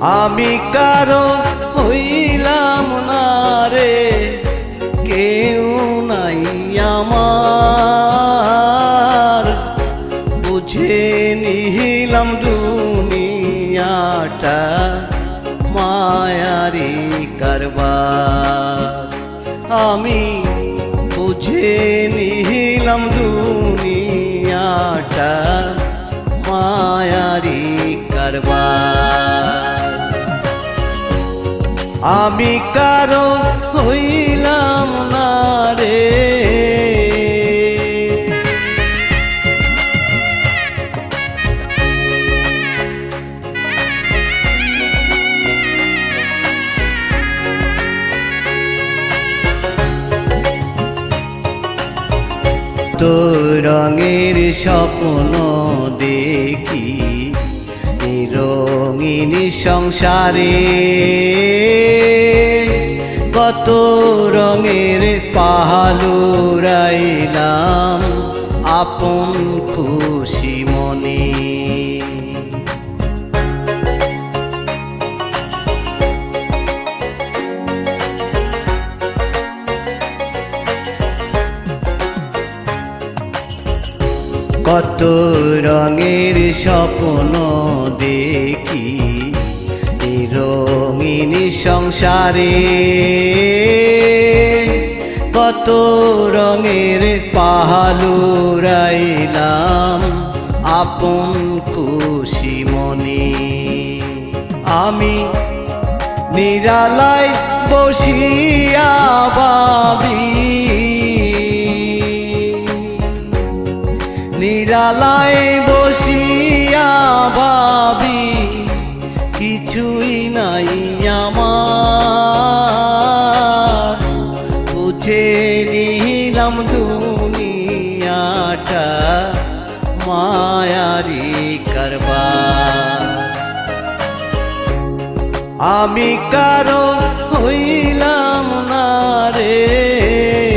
আমি কারও হইলাম না রে, কেউ নাই আমার। বুঝে নিহিলাম দুনিয়াটা মায়ারি কারবার। আমি বুঝে নিহিলাম দুনিয়াটা মায়ারি কারবার। আমি কারও হইলাম না রে। তো রঙের স্বপ্ন দেখি। এই রঙিন সংসারে কত রঙের পাহালু রাইলাম আপন খুশি মনে। কত রঙের স্বপ্ন দেখি। রঙিন সংসারে কত রঙের পাহালু রাইলাম আপন খুশি মনে। আমি নিরালায় বসিয়া বাবি নিরালায় বসিয়া ভাবি, কিছুই নাই আমার। বুঝে নিলাম দুনিয়াটা মায়ারি কারবার। আমি কারও হইলাম না রে।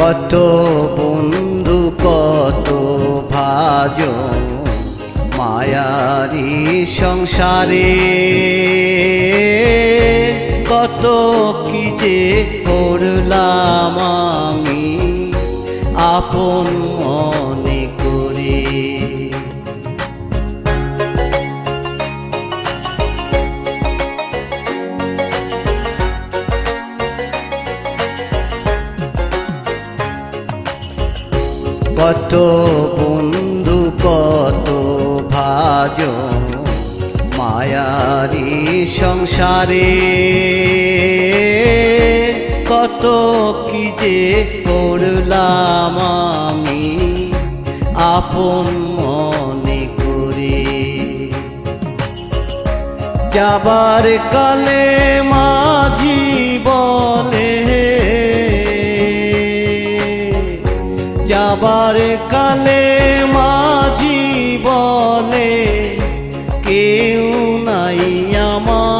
কত বন্ধু কত ভাজ মায়ারি সংসারে। কত কি যে করলাম আমি আপন কত বন্ধু, কত ভাজ মায়ারি সংসারে। কত কি যে করলাম আমি আপন মনে করে। যাবার কালে মাঝি যাবার কালে মাঝি বলে কেউ নাই আমার।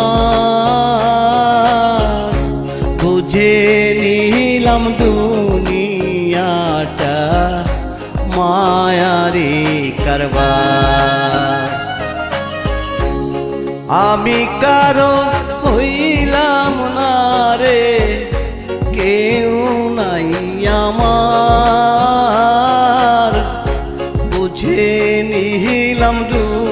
বুঝে নিলাম দুনিয়াটা মায়ারি কারবার। আমি কারও হইলাম না রে। I'm lamdu